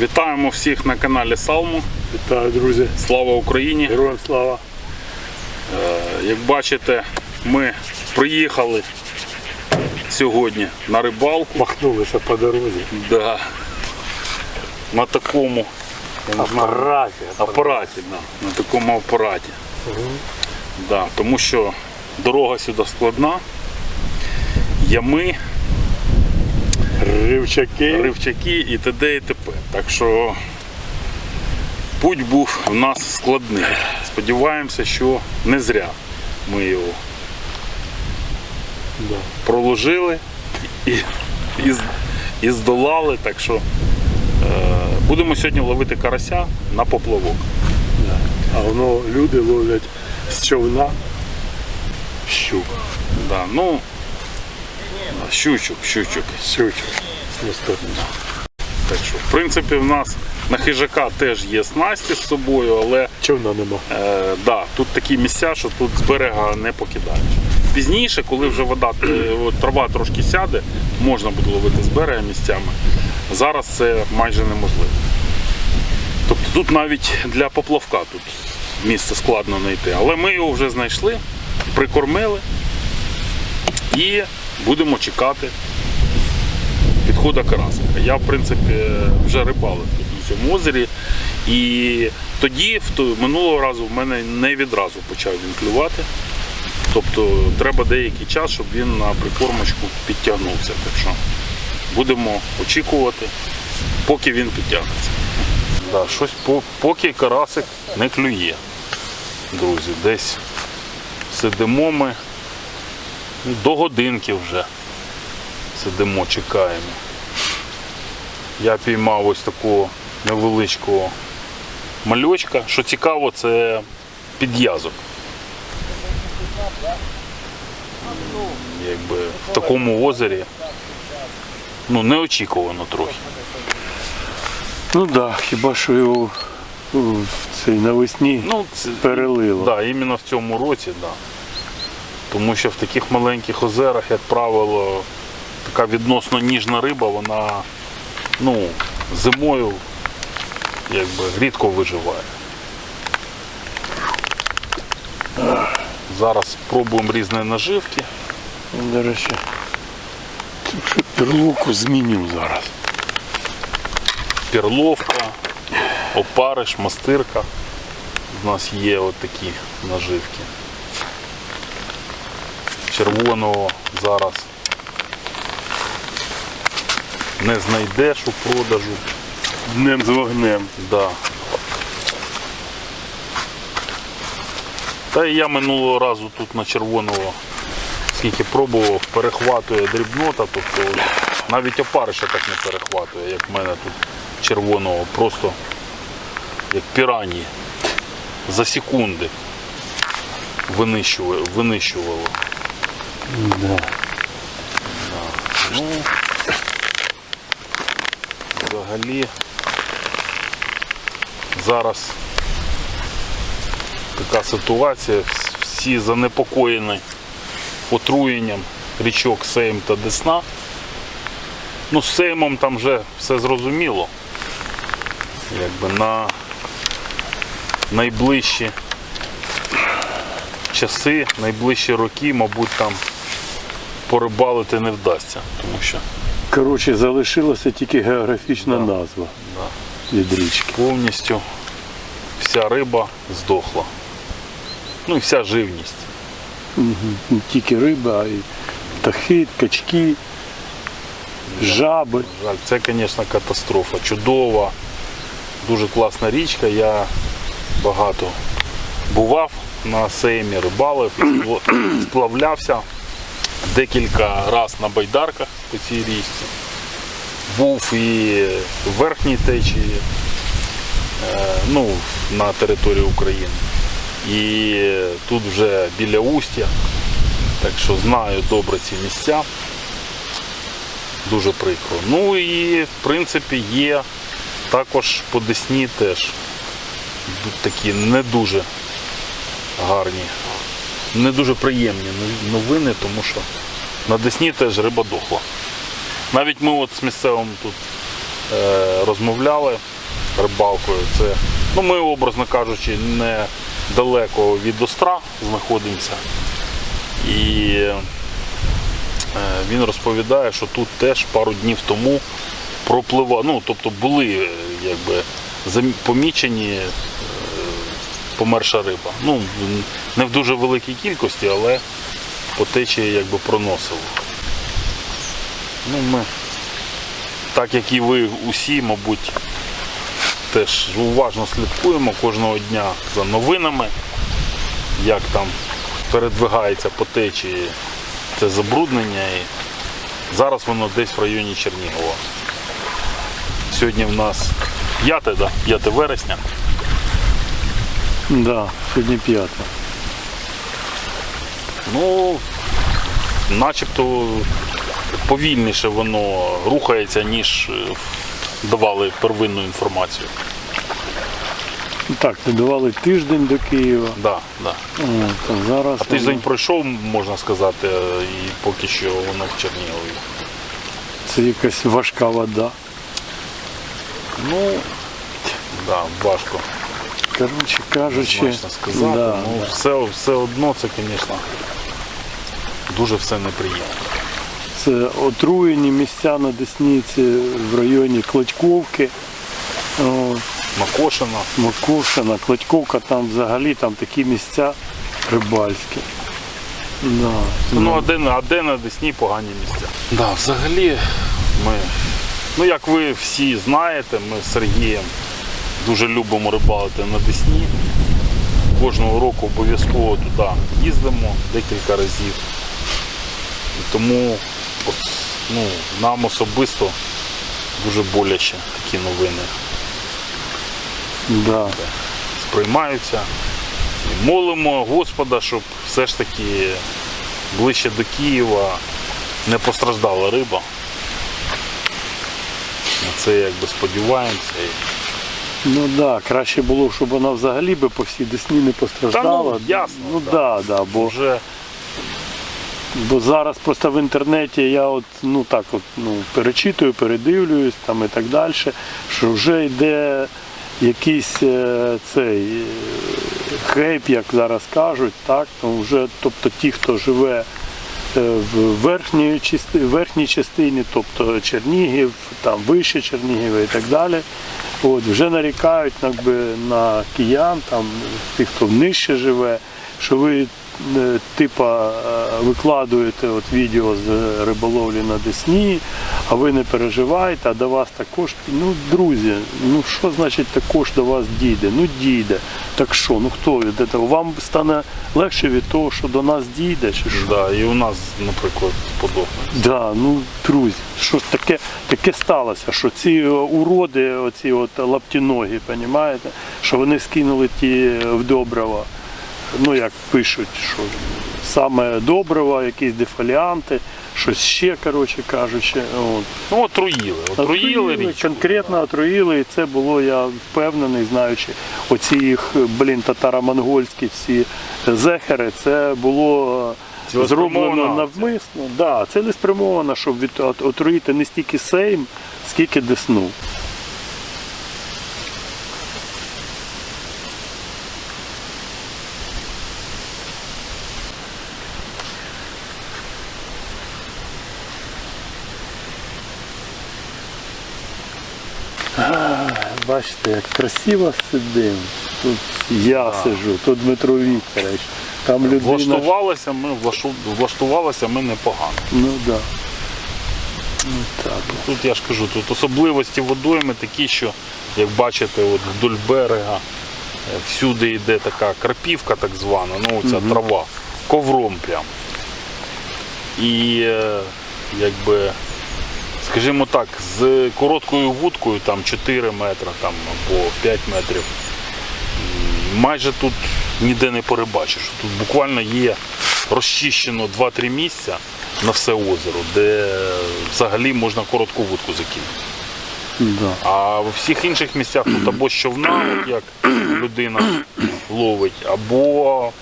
Вітаємо всіх на каналі Салму. Вітаю, друзі. Слава Україні! Героям слава. Як бачите, ми приїхали сьогодні на рибалку. Махнулися по дорозі. Да. На такому Апараті. апараті. Да. На такому апараті. Да. Тому що дорога сюди складна. Ями, Ривчаки. ривчаки і т.д. і т.п. Так що путь був у нас складний. Сподіваємося, що не зря ми його Да. проложили і, і, і здолали. Так що е, будемо сьогодні ловити карася на поплавок. Да. А воно люди ловлять з човна щук. Да, ну, щучок, щучок. Щучок. Просто Так що, в принципі, в нас на хижака теж є снасті з собою, але човна нема. Е, да, тут такі місця, що тут з берега не покидаєш. Пізніше, коли вже вода, е, трава трошки сяде, можна буде ловити з берега місцями. Зараз це майже неможливо. Тобто тут навіть для поплавка тут місце складно знайти. Але ми його вже знайшли, прикормили і будемо чекати підходу карасика. Я, в принципі, вже рибалив тут на цьому озері. І тоді, минулого разу, в мене не відразу почав він клювати. Тобто треба деякий час, щоб він на прикормочку підтягнувся. Так що будемо очікувати, поки він підтягнеться. Да, щось поки карасик не клює. Друзі, десь сидимо ми до годинки вже. Сидимо, чекаємо. Я піймав ось такого невеличкого мальочка. Що цікаво, це під'язок. Якби в такому озері ну, неочікувано трохи. Ну так, да, хіба що його цей навесні Ну, це, перелило. Да, іменно в цьому році, да. Тому що в таких маленьких озерах, як правило, така відносно ніжна риба, вона ну, зимою якби, рідко виживає. Зараз спробуємо різні наживки. До речі, перловку зміню зараз. Перловка, опариш, мастирка. У нас є отакі наживки. Червоного зараз не знайдеш у продажу. Днем з вогнем. Да. Та і я минулого разу тут на червоного, скільки пробував, перехватує дрібнота, тобто навіть опариша так не перехватує, як в мене тут червоного, просто як пірані. За секунди винищувало. винищувало. Да. Ну, взагалі зараз така ситуація, всі занепокоєні отруєнням річок Сейм та Десна. Ну, з Сеймом там вже все зрозуміло. Якби на найближчі часи, найближчі роки, мабуть, там порибалити не вдасться, тому що Коротше, залишилася тільки географічна назва Да. від річки. повністю вся риба здохла. Ну і вся живність. Не тільки риба, а й птахи, качки, жаби. Жаль, це, звісно, катастрофа. Чудова, дуже класна річка. Я багато бував на сеймі, рибалив, сплавлявся декілька разів на байдарках по цій річці. Був і в верхній течії, е, ну, на території України. І тут вже біля Устя. Так що знаю добре ці місця. Дуже прикро. Ну і в принципі є також по Десні теж такі не дуже гарні, не дуже приємні новини, тому що на Десні теж риба дохла. Навіть ми от з місцевим тут е, розмовляли, рибалкою. Це, ну, ми, образно кажучи, недалеко від Остра знаходимося. І е, він розповідає, що тут теж пару днів тому пропливав, ну, тобто були е, якби, помічені е, померша риба. Ну, не в дуже великій кількості, але по течії якби проносило. Ну, ми, так як і ви усі, мабуть, теж уважно слідкуємо кожного дня за новинами, як там передвигається по течії це забруднення. І зараз воно десь в районі Чернігова. Сьогодні в нас 5, да? 5 вересня. Да, сьогодні п'яте. Ну, начебто повільніше воно рухається, ніж е, давали первинну інформацію. Ну, Так, давали тиждень до Києва. Да, да. От, а зараз А тиждень пройшов, можна сказати, і поки що воно в Чернігові. це якась важка вода. Ну, да, важко Коротше кажучи, можна сказати. да, ну, все, все одно це, звісно, дуже все неприємно. Це отруєні місця на Десниці в районі Кладьковки. О, Накошено. Макушина, Кладьковка, там взагалі там такі місця рибальські. Да. Ну, а де, на- а де на Десні погані місця? Да, взагалі, ми, ну як ви всі знаєте, ми з Сергієм дуже любимо рибалити на Десні. Кожного року обов'язково туди їздимо декілька разів. І тому ну, нам особисто дуже боляче такі новини Да. сприймаються. І молимо Господа, щоб все ж таки ближче до Києва не постраждала риба. На це якби сподіваємося. Ну так, да, краще було, щоб вона взагалі би по всій Десні не постраждала. Та ну, ясно, Ну да. да, да, бо, Вже бо зараз просто в інтернеті я от, ну так от, ну, перечитую, передивлююсь там і так далі, що вже йде якийсь е, цей е, хейп, як зараз кажуть, так, ну, вже, тобто ті, хто живе е, в верхній, части, верхній частині, тобто Чернігів, там вище Чернігів і так далі. От, вже нарікають якби, на киян, там, тих, хто нижче живе, що ви типа е, викладуєте от відео з риболовлі на Десні, а ви не переживаєте, а до вас також. Ну, друзі, ну що значить також до вас дійде? Ну дійде. Так що, ну хто від цього? Вам стане легше від того, що до нас дійде, чи що? да, і у нас, наприклад, подобне. Да, ну друзі, що ж таке, таке сталося, що ці е, уроди, оці от лаптіногі, понімаєте, що вони скинули ті в добрива, ну як пишуть, що саме добрива, якісь дефоліанти, щось ще, коротше кажучи. От. Ну, отруїли. Отруїли річ. конкретно отруїли, і це було, я впевнений, знаючи оці їх, блін, татаро-монгольські всі зехери, це було зроблено навмисно. Да, це не спрямовано, щоб від, от- отруїти не стільки сейм, скільки десну. Бачите, як красиво сидимо. Тут я сиджу, тут Дмитро Вікторович, там людина. Влаштувалися ми, влаштувалися ми непогано. Ну так. Да. Ну так. Тут я ж кажу, тут особливості водойми такі, що, як бачите, от вдоль берега е, всюди йде така крапівка так звана, ну ця трава, ковром прям. І е, якби, скажімо так, з короткою вудкою там 4 метри там, або 5 метрів. Майже тут ніде не перебачиш. Тут буквально є розчищено 2-3 місця на все озеро, де взагалі можна коротку вудку закинути. Да. А в всіх інших місцях тут або з човна, от як людина ловить, або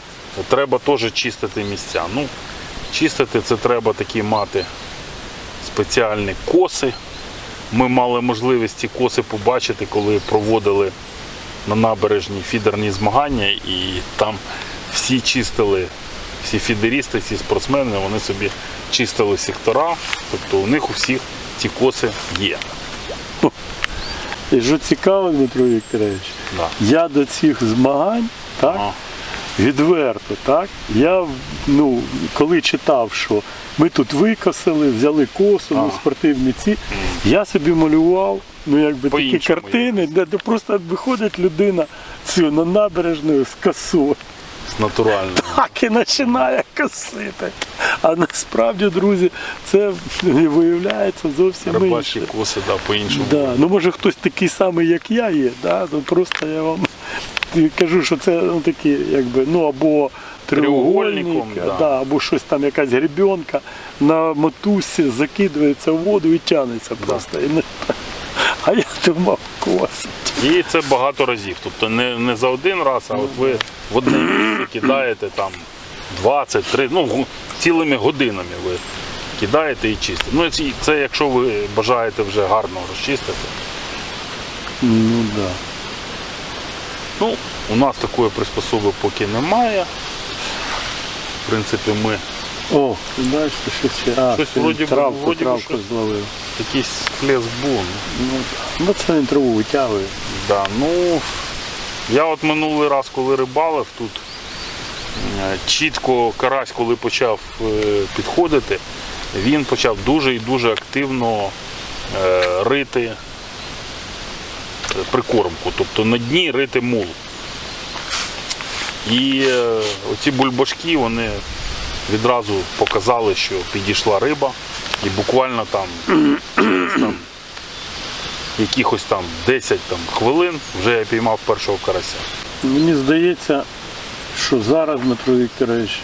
треба теж чистити місця. Ну, чистити це треба такі мати спеціальні коси, ми мали можливість ці коси побачити, коли проводили на набережні фідерні змагання, і там всі чистили, всі фідерісти, всі спортсмени, вони собі чистили сектора, тобто у них у всіх ці коси є. І що цікаво, Дмитро Вікторович, Да. я до цих змагань, так, Ага. Відверто, так, я ну, коли читав, що ми тут викосили, взяли косу, ну, спортивні ці, я собі малював, ну якби такі картини, де, де просто виходить людина цю на набережною з косою. З натуральним. так і починає косити. А насправді, друзі, це виявляється зовсім інше. коси, да, по-іншому. Да. Ну може хтось такий самий, як я є, да? ну, просто я вам кажу, що це ну, такі, якби, ну або треугольник, Треугольником, да. да, або щось там, якась гребенка на мотузці закидується в воду і тягнеться просто. Не... А я думав, косить. І це багато разів. Тобто не, не за один раз, а от ви в одне місце кидаєте там 20, 30, ну цілими годинами ви кидаєте і чистите. Ну це, це якщо ви бажаєте вже гарно розчистити. Ну да. Ну, у нас такої приспособи поки немає. В принципі, ми О, ти бачиш, що ще а, Щось вроді травку, вроді травку щось. зловив. якийсь плес був. Ну, ну це він траву витягує. Да, ну, я от минулий раз, коли рибалив, тут е, чітко карась, коли почав е, підходити, він почав дуже і дуже активно е, рити прикормку, тобто на дні рити мул. І е, оці бульбашки вони відразу показали, що підійшла риба, і буквально там там якихось там 10 там, хвилин вже я піймав першого карася. Мені здається, що зараз Дмитро Вікторович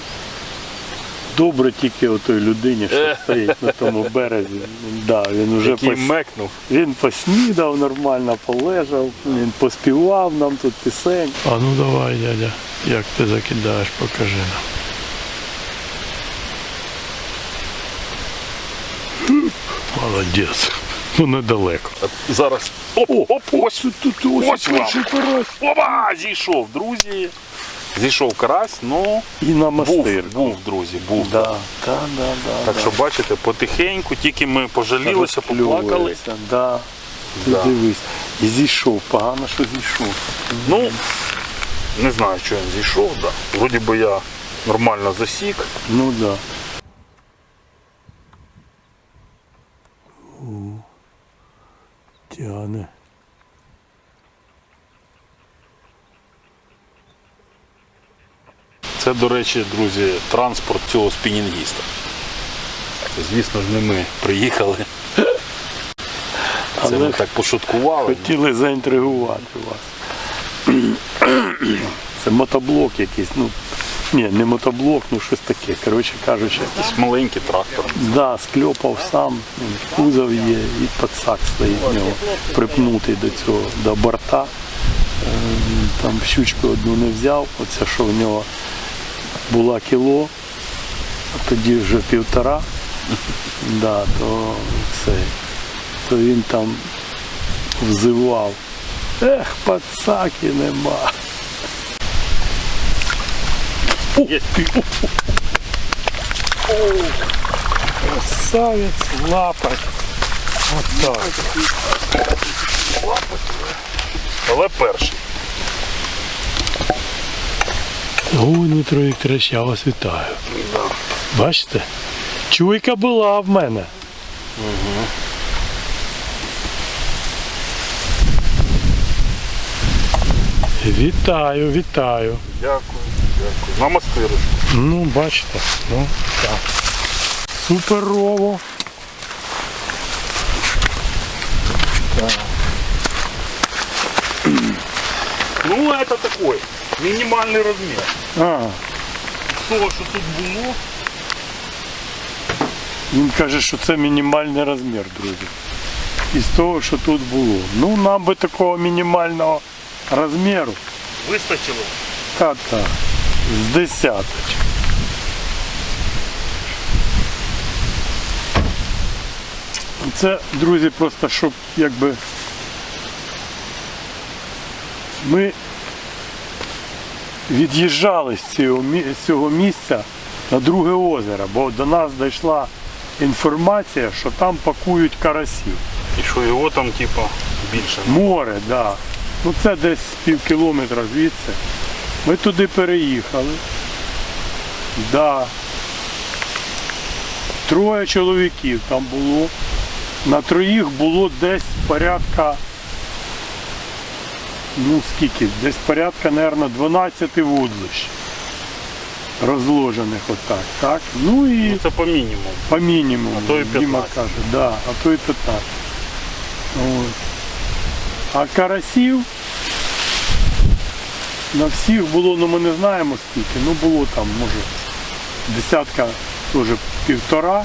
добре тільки о той людині, що Е. стоїть на тому березі. Да, він вже Який пос... мекнув. він поснідав нормально, полежав, він поспівав нам тут пісень. А ну давай, дядя, як ти закидаєш, покажи нам. Молодець. Ну недалеко. Зараз. Оп, оп, ось. Тут, тут ось, Ось вам. перший карась. Опа! Зійшов, друзі. Зійшов карась, ну І на був, мастир. був, друзі, був. Да, да, да, да, Так да. що бачите, потихеньку, тільки ми пожалілися, поплакали. Да. Ти Да. дивись. І зійшов, погано, що зійшов. Ну, не знаю, що він зійшов, да. Вроді би я нормально засік. Ну да. Тяне. Це, до речі, друзі, транспорт цього спінінгіста. Звісно ж, не ми приїхали. Це ми так пошуткували. хотіли заінтригувати вас. Це мотоблок якийсь, ну. Ні, не мотоблок, ну щось таке. Коротше кажучи, Якийсь маленький трактор. да, скльопав сам, кузов є, і пацак стоїть в нього, припнутий до цього, до борта. Ем, Там щучку одну не взяв, оце що в нього була кіло, а тоді вже півтора, да, то, цей, то він там взивав. Ех, пацаки нема. Є. Красавець лапать. Отак. Але перший. Ой, Дмитро Вікторович, я вас вітаю. Бачите? Чуйка була в мене. Вітаю, вітаю. Дякую, дякую. На мастирочку. Ну, бачите, ну так. Суперово. Ну, это такой минимальный размер. А, З того, що тут було, він каже, що це мінімальний розмір, друзі. Із того, що тут було. Ну, нам би такого мінімального розміру. вистачило. Та-та. З десяточок. Це це, друзі, просто щоб якби ми від'їжджали з цього, місця на друге озеро, бо до нас дійшла інформація, що там пакують карасів. І що його там, типа, більше. Море, так. Да. Ну це десь пів кілометра звідси. Ми туди переїхали. Да. Троє чоловіків там було. На троїх було десь порядка. Ну скільки? Десь порядка, мабуть, 12 вудлищ. Розложених отак. Так? Ну і Ну, це по мінімуму. по мінімуму. А то і Діма 15. каже, да, а то і 15. От. А карасів на всіх було, ну ми не знаємо скільки, ну було там, може, десятка, теж півтора.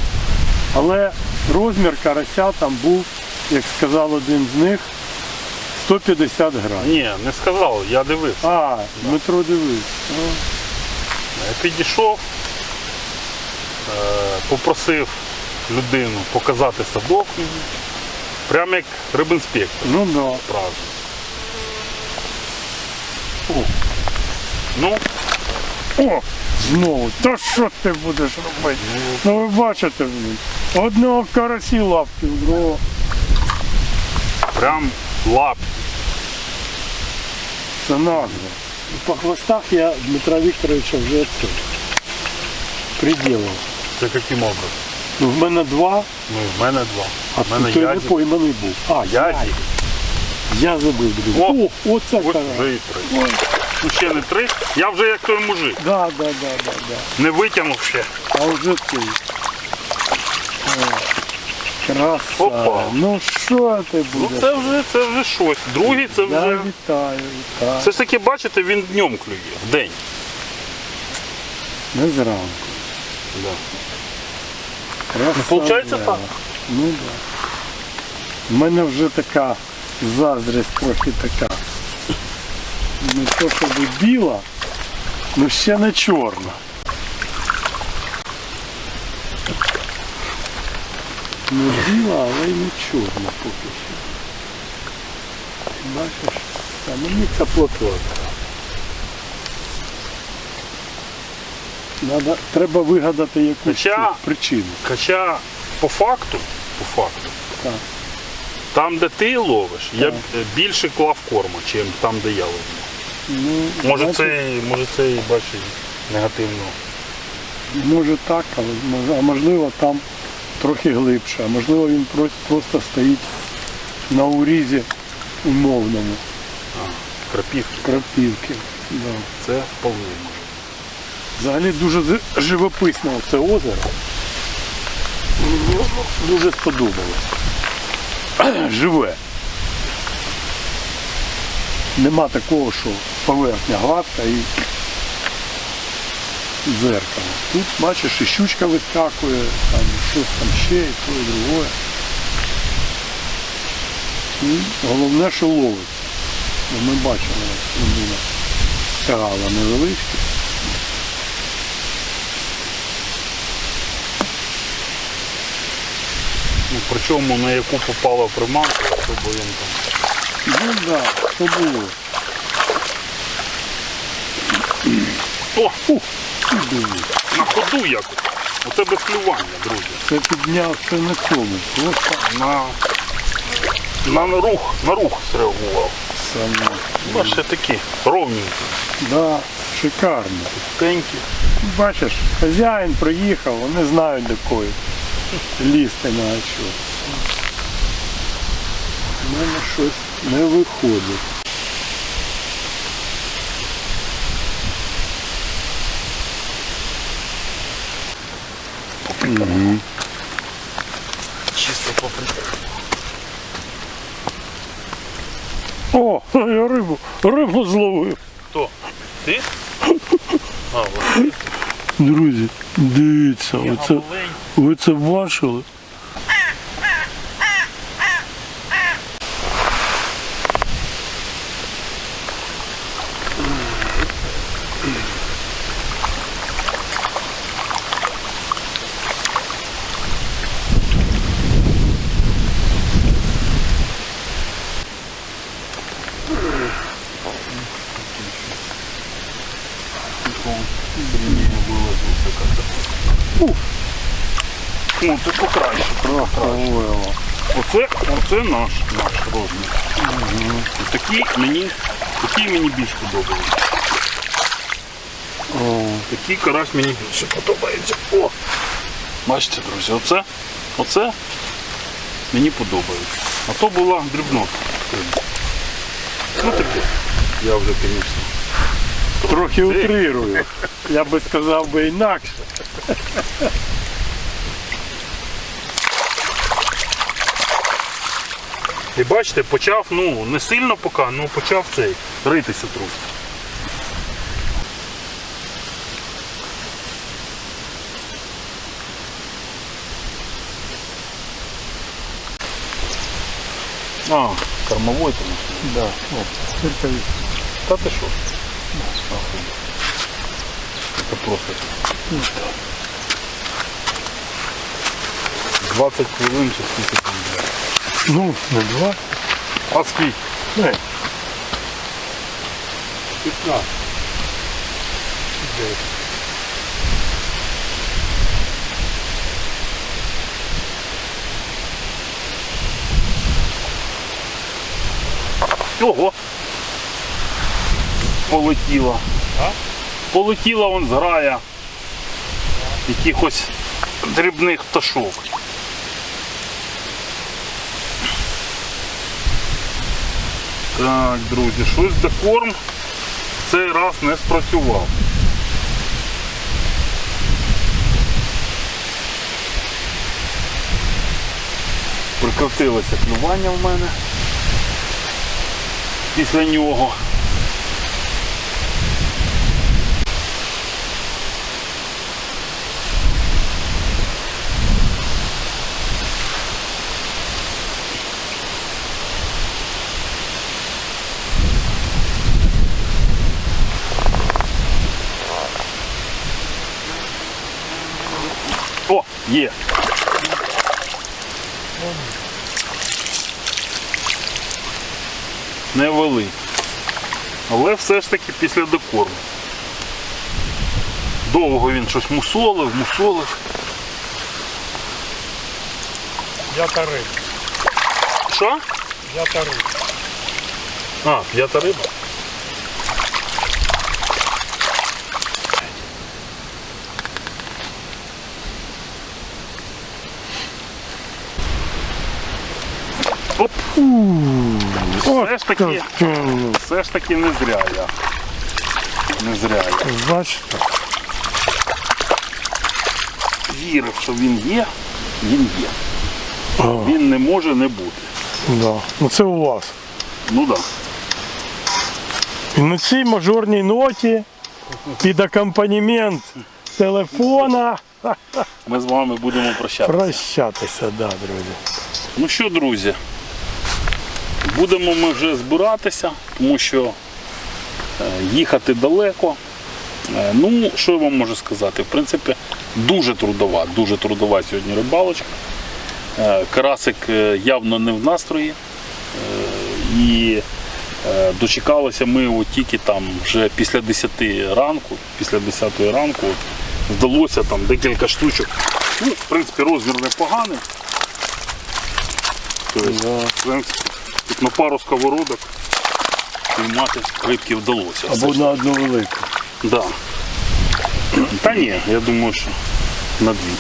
Але розмір карася там був, як сказав один з них, 150 грамів. Ні, не сказав, я дивився. А, Дмитро дивився. Ну, Я підійшов, е, попросив людину показати садок. Прямо як рибінспектор. ну да. Правда. Ну, О, знову. Та що ти будеш робити? Ну ви бачите, блін. Одного карасі лапки, другого. прям лап. Це назва. По хвостах я Дмитра Вікторовича вже це приділив. Це яким образом? Ну, в мене два, Ну, в мене два. а в мене той не язик. пойманий був. А, я, Язик. я забив, друзі. О! О, оце Ось вже і три. Ну ще не три. Я вже як той мужик. Да, да, да, да, да. Не витягнув ще. А вже цей. Краса. Опа. Ну що ти Ну це вже це вже щось. Другий це Я вже. вітаю, вітаю. Все ж таки, бачите, він днем клює, в день. Не зранку. Да. Краса, Ну, получається так. Ну да. У мене вже така заздрість трохи така. Не то щоб біла, ну ще не чорна. Не біла, але й не чорна поки що. Бачиш? Та мені це плотва. Надо, треба вигадати якусь Хоча- причину. Хоча по факту, по факту, Так. там, де ти ловиш, я б е, більше клав корма, ніж там, де я ловлю. Ну, Може це, і- може це і бачиш негативно. Може так, але а можливо там трохи глибше, а можливо він просто, стоїть на урізі умовному Крапівки. крапівки. Да. Це вполне може. Взагалі дуже живописне це озеро. Мені дуже сподобалось. Живе. Нема такого, що поверхня гладка і дзеркало. Тут бачиш, і щучка вискакує, там щось там ще, і то, і друге. І головне, що ловиться. Бо Ми бачили, як людина тягала невеличке. Ну, причому на яку попала приманка, щоб він там. Ну так, да, що було. О, Ух, на ходу якось. Оце без клювання, друзі. Це піднявся на цьому. Просто На, на рух, на рух зреагував. саме. Бачите, такі ровненькі, Да, шикарно. тенькі. Бачиш, хазяїн приїхав, вони знають до кої. Лізти на що. У мене щось не виходить. Чисто попри. О, я рибу, рибу зловив. Хто? Ти? А, вот. Друзі, дивіться, ви це, ви це бачили? Ну, це покраще, трохи краще. Оце наш, наш розмір. Угу. Такі мені, такі мені більш подобаються. Такий карась мені більше подобається. О! Бачите, друзі, оце, оце мені подобається. А то була дрібнота. Ну таке. Я вже, звісно. Трохи утрирую. Я би сказав би інакше. І бачите, почав, ну, не сильно поки, ну почав цей ритися трохи. А, кормовой там. Да. О, тільки Та ти що? Це просто. 20 хвилин чи скільки там. Ну, не два. А скільки? Не. 15. Ого! Полетіла. А? Полетіла он зграя якихось дрібних пташок. Так, друзі, щось декорм в цей раз не спрацював. Прикрутилося клювання в мене після нього. О, є. Не вели. Але все ж таки після декорму. Довго він щось мусолив, мусолив. Я тарив. Що? Я тарив. А, п'ята риба. Оп! Все ж таки, все ж таки не зря я. Не зря я. Бачите? Вірив, що він є, він є. О, Він не може не бути. да. Ну це у вас. Ну так. Да. І на цій мажорній ноті під акомпанемент телефона Ми з вами будемо прощатися. прощатися, да, друзі. Ну що, друзі, будемо ми вже збиратися, тому що е, їхати далеко. Е, Ну, що я вам можу сказати? В принципі, дуже трудова, дуже трудова сьогодні рибалочка. Е, Карасик явно не в настрої. І дочекалися ми от тільки там вже після 10 ранку, після 10 ранку вдалося там декілька штучок. Ну, в принципі, розмір непоганий. Тобто, в принципі, тут на пару сковородок піймати рибки вдалося. Або на одну велику. Да. Та ні, я думаю, що на дві.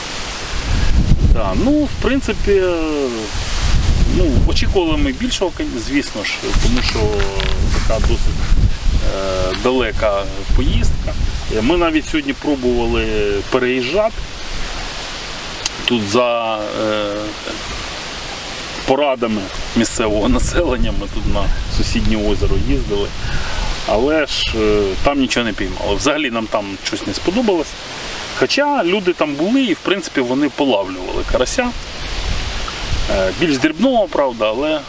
Да, ну, в принципі, ну, очікували ми більшого, звісно ж, тому що така досить е, далека поїздка. Ми навіть сьогодні пробували переїжджати. Тут за е, порадами місцевого населення ми тут на сусіднє озеро їздили. Але ж е, там нічого не піймали. Взагалі нам там щось не сподобалось. Хоча люди там були і в принципі вони полавлювали карася. Е, Більш дрібного, правда, але е,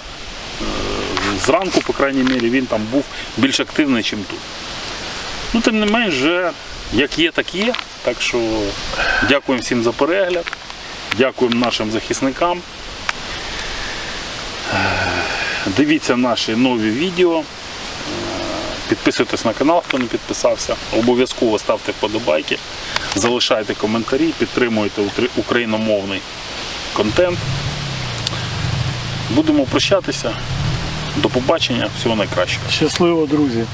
зранку, по крайній мірі, він там був більш активний, ніж тут. Ну, тим не менш, як є, так є. Так що дякуємо всім за перегляд. Дякуємо нашим захисникам. Дивіться наші нові відео. Е, Підписуйтесь на канал, хто не підписався. Обов'язково ставте вподобайки. залишайте коментарі, підтримуйте україномовний контент. Будемо прощатися. До побачення, всього найкращого. Щасливо, друзі.